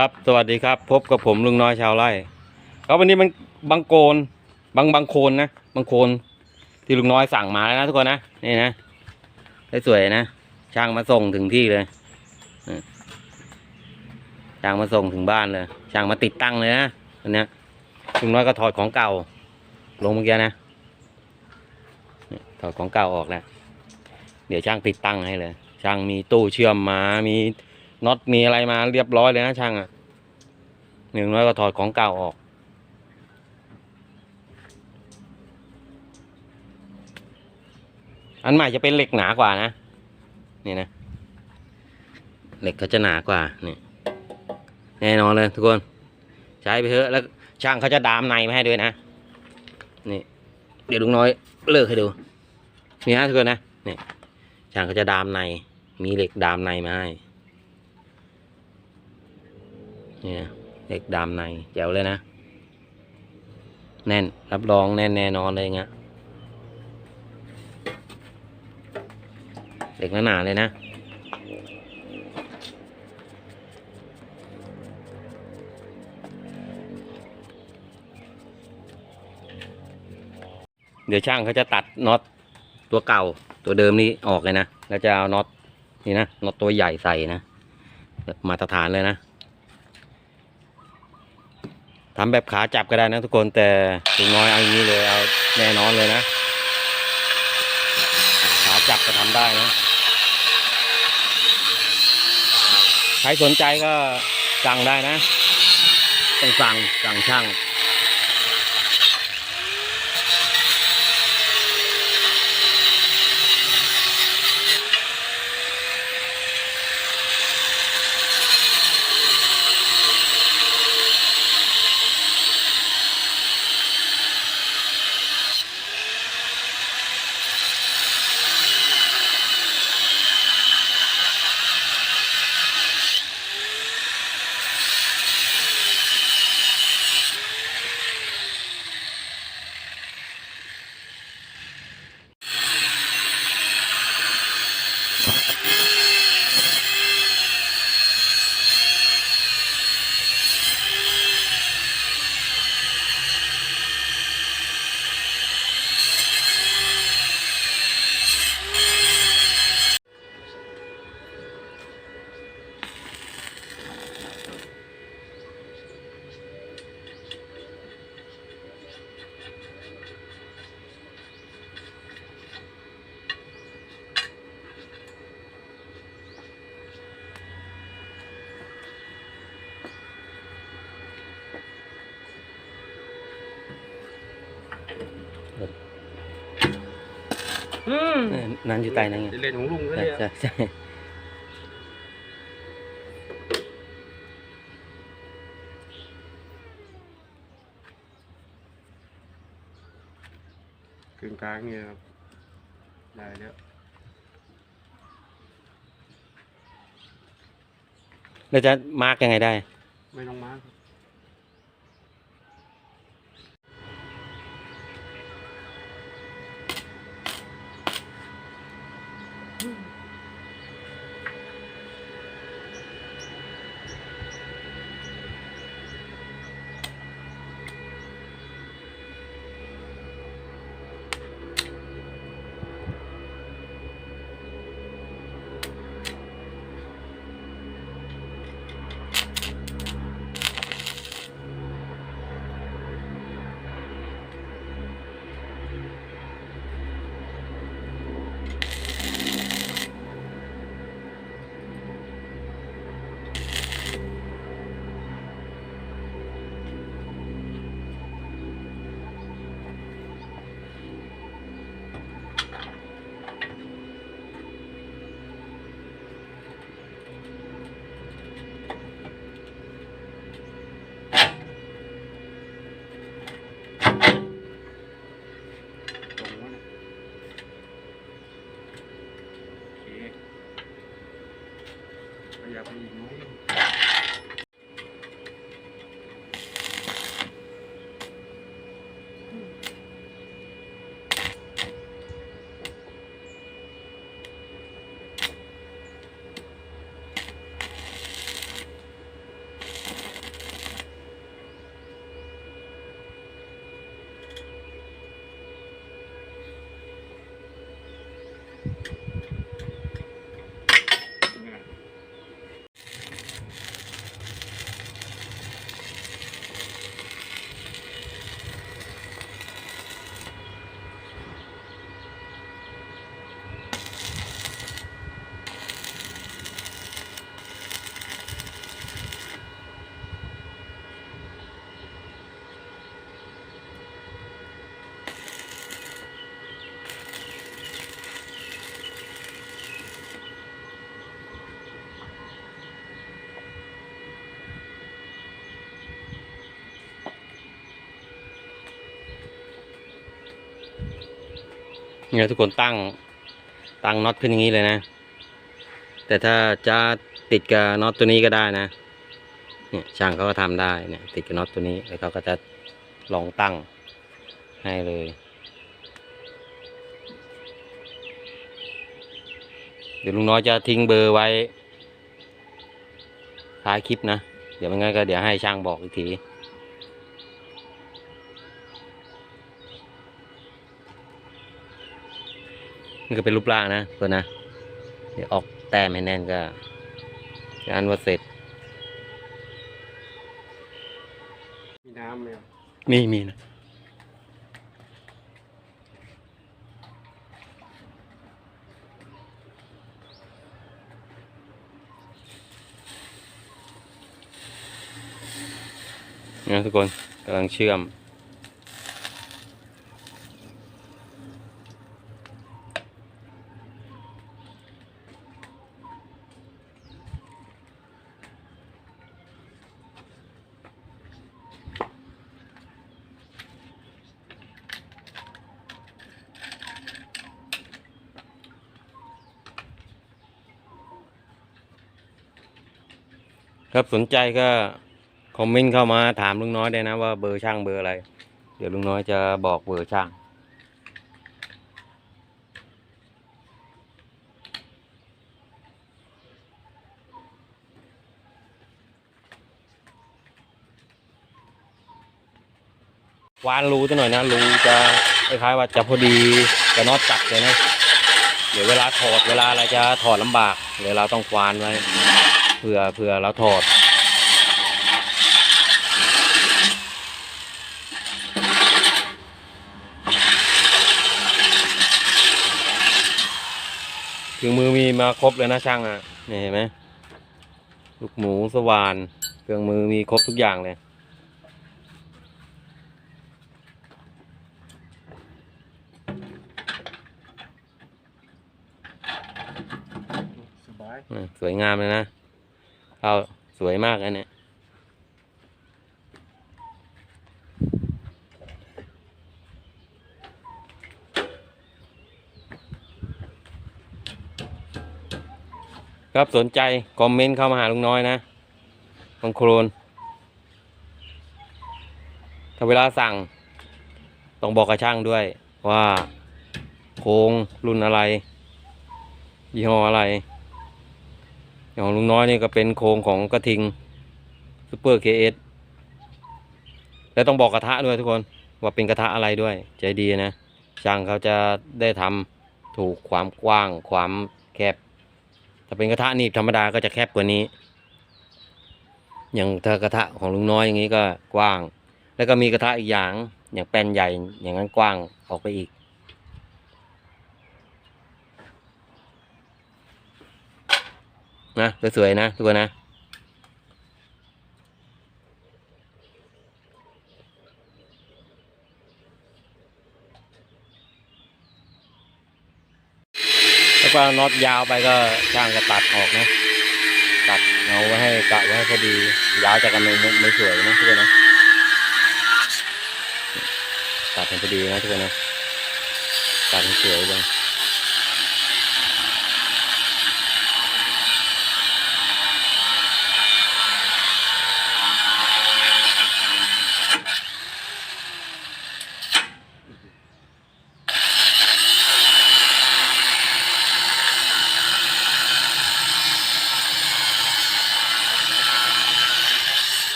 ครับ สวัสดีครับ พบกับผมลุงน้อยชาวไร่ครับวันนี้มันบางโกนบางบางโคนนะบางโคนที่ลุงน้อยสั่งมาแล้วนะทุกคนนะนี่นะได้สวยนะช่างมาส่งถึงที่เลยช่างมาส่งถึงบ้านเลยช่างมาติดตั้งเลยนะวันนี้ลุงน้อยก็ถอดของเก่า ลงเมื่อกี้นะถอดของเก่าออกแล้วเดี๋ยวช่างติดตั้งให้เลย ช่างมีตู้เชื่อมมามี น็อตมีอะไรมาเรียบร้อยเลยนะช่างอะหนึ่งน้อยก็ถอดของเก่าออก อันใหม่จะเป็นเหล็กหนากว่านะ นี่นะ เหล็กเขาจะหนากว่านี่แน่นอนเลยทุกคน ใช้ไปเถอะแล้วช่างเขาจะดามในมาให้ด้วยนะ นี่ เดี๋ยวลุงน้อยเลิกให้ดูนี่ฮะทุกคนนะนี่ช่างเขาจะดามใน มีเหล็กดามในมาให้ เนี่ยเหล็กดามในแจ๋วเลยนะ แน่น รับรองแน่นแน่นอนเลยเงี้ยเหล็กหนาๆเลยนะเดี๋ยวช่างเขาจะตัดน็อตตัวเก่าตัวเดิมนี้ออกเลยนะ แล้วจะเอาน็อตนี่นะน็อตตัวใหญ่ใส่นะแบบมาตรฐานเลยนะ ทำแบบขาจับก็ได้นะทุกคนแต่ลุงน้อยเอาอย่างนี้เลยเอาแน่นอนเลยนะ ขาจับก็ทำได้นะใครสนใจก็สั่งได้นะ ต้องสั่งสั่งช่าง มเออนั่นอยู่ใต้นั่นไงเล่นของลุงก็ใช่เนี่ยใช่ใช่กึ่งกลางเนี่ยครับได้แล้วแล้วจะมาร์กยังไงได้ ไม่ต้องมาครับ ขยับไปอีกน้อย เนี่ยทุกคนตั้งตั้งน็อตขึ้นอย่างนี้เลยนะ แต่ถ้าจะติดกับน็อตตัวนี้ก็ได้นะเนี่ยช่างเขาก็ทำได้เนี่ย ติดกับน็อตตัวนี้แล้วเขาก็จะลองตั้งให้เลยเดี๋ยวลุงน้อยจะทิ้งเบอร์ไว้ท้ายคลิปนะ เดี๋ยวไม่งั้นก็เดี๋ยวให้ช่างบอกอีกที นี่ก็เป็นรูปร่างนะเพื่อนนะ เดี๋ยวออกแต้มให้แน่นก็งานว่าเสร็จ มีน้ำไหมครับมีมีนะนะทุกคนกำลังเชื่อม ครับสนใจก็คอมเมนต์เข้ามาถามลุงน้อยได้นะว่าเบอร์ช่างเบอร์อะไร เดี๋ยวลุงน้อยจะบอกเบอร์ช่าง วานรูจะหน่อยนะรูจะคล้ายๆว่าจะพอดีกับน็อตจับเลยนะ เดี๋ยวเวลาถอดเวลาอะไรจะถอดลำบากเดี๋ยวเราต้องควานไว้ เพื่อเพื่อเราถอดถึงมือมีมาครบเลยนะช่างอะนี่เห็นไหมลูกหมูสว่าน เครื่องมือมีครบทุกอย่างเลยสบายอืมสวยงามเลยนะเข้าสวยมากอันเนี้ยครับสนใจ คอมเมนต์เข้ามาหาลุงน้อยนะบางโครนถ้าเวลาสั่ง ต้องบอกกับช่างด้วยว่าโครงรุ่นอะไร ยี่ห้ออะไร อย่างของลุงน้อยนี่ก็เป็นโครงของกระทิงซูเปอร์เคเอสแล้วต้องบอกกระทะด้วยทุกคนว่าเป็นกระทะอะไรด้วย ใจดีนะช่างเขาจะได้ทำถูกความกว้างความแคบ ถ้าเป็นกระทะนีบธรรมดาก็จะแคบกว่านี้ อย่างถ้ากระทะของลุงน้อยอย่างนี้ก็กว้าง แล้วก็มีกระทะอีกอย่างอย่างแป้นใหญ่อย่างนั้นกว้างออกไปอีก นะสวยๆนะทุกคนนะแล้วก็น็อตยาวไปก็ช่างก็ตัดออกนะตัดเอาไว้ให้กะไว้ให้พอดียาวจากกันไม่ไม่ไม่สวยนะทุกคนนะตัดให้พอดีนะทุกคนนะตัดให้สวยเลย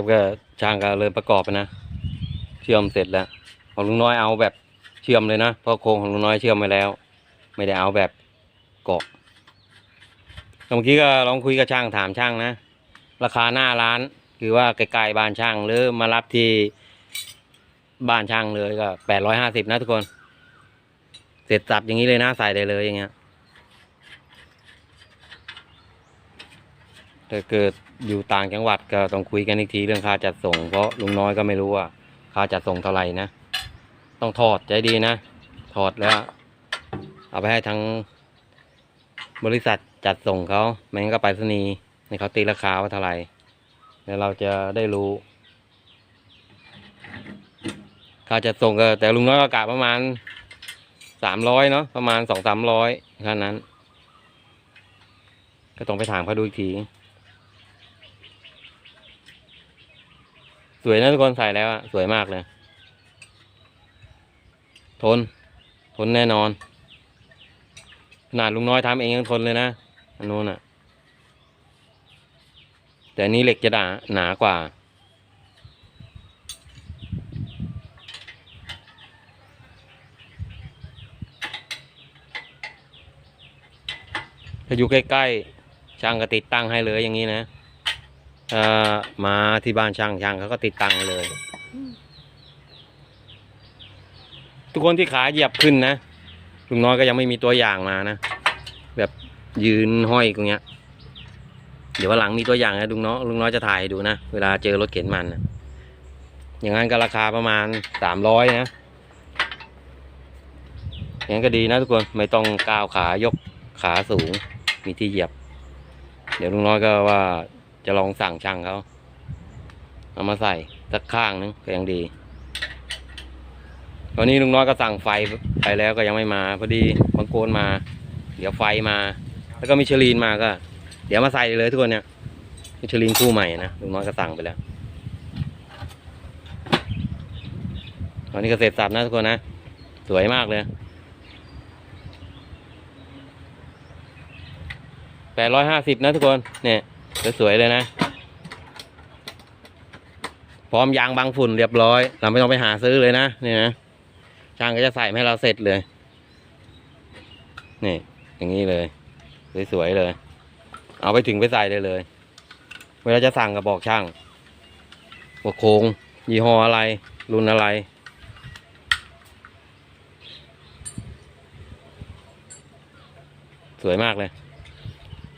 บก็ช่างก็เริ่มประกอบนะ เชื่อมเสร็จแล้วของลุงน้อยเอาแบบเชื่อมเลยนะเพราะโครงของลุงน้อยเชื่อมไปแล้ว ไม่ได้เอาแบบเกาะเมื่อกี้ก็ลองคุยกับช่างถามช่างนะ ราคาหน้าร้าน คือว่าใกล้ๆบ้านช่างหรือมารับที่บ้านช่างเลยก็แปดร้อยห้าสิบนะทุกคน เสร็จสับอย่างนี้เลยนะใส่ได้เลยอย่างเงี้ยถ้าเกิด อยู่ต่างจังหวัดก็ต้องคุยกันอีกทีเรื่องค่าจัดส่ง เพราะลุงน้อยก็ไม่รู้ว่าค่าจัดส่งเท่าไหร่นะ ต้องถอดใจดีนะ ถอดแล้ว เอาไปให้ทางบริษัทจัดส่งเขาไม่งั้นก็ไปรษณีให้เขาตีราคาว่าเท่าไหร่แล้วเราจะได้รู้ค่าจัดส่งก็แต่ลุงน้อยก็กะประมาณสามร้อยเนาะประมาณสองสามร้อยแค่นั้น ก็ต้องไปถามเขาดูอีกที วยนะทุกคนใส่แล้วอะสวยมากเลย ทน ทนแน่นอน ขนาดลุงน้อยทำเองยังทนเลยนะ อันนู้นอะแต่อันนี้เหล็กจะหนาหนากว่า ถ้าอยู่ใกล้ๆช่างก็ติดตั้งให้เลยอย่างนี้นะ เอ่อมาที่บ้านช่างช่างเขาก็ติดตั้งเลย ทุกคนที่ขาเหยียบขึ้นนะลุงน้อยก็ยังไม่มีตัวอย่างมานะ แบบยืนห้อยตรงเนี้ย เดี๋ยววันหลังมีตัวอย่างนะลุงน้อยลุงน้อยจะถ่ายดูนะ เวลาเจอรถเข็นมันนะอย่างนั้นก็ราคาประมาณสามร้อยนะอย่างนั้นก็ดีนะทุกคนไม่ต้องก้าวขายกขาสูงมีที่เหยียบ เดี๋ยวลุงน้อยก็ว่า จะลองสั่งช่างเขาเอามาใส่สักข้างนึงก็ยังดีตอนนี้ลุงน้อยก็สั่งไฟไปแล้วก็ยังไม่มา พอดีบางโกนมา เดี๋ยวไฟมา แล้วก็มิชลีนมาก็ เดี๋ยวมาใส่เลยทุกคนเนี่ยมิชลีนคู่ใหม่นะลุงน้อยก็สั่งไปแล้วตอนนี้ก็เสร็จสับนะทุกคนนะสวยมากเลยแปดร้อยห้าสิบนะทุกคนเนี่ย สวยๆเลยนะ พร้อมยางบังฝุ่นเรียบร้อย เราไม่ต้องไปหาซื้อเลยนะนี่นะช่างก็จะใส่ให้เราเสร็จเลย นี่ อย่างนี้เลยสวยๆเลย เอาไปถึงไปใส่ได้เลย เวลาจะสั่งก็บอกช่างว่าโครงยี่ห้ออะไร รุ่นอะไรสวยมากเลย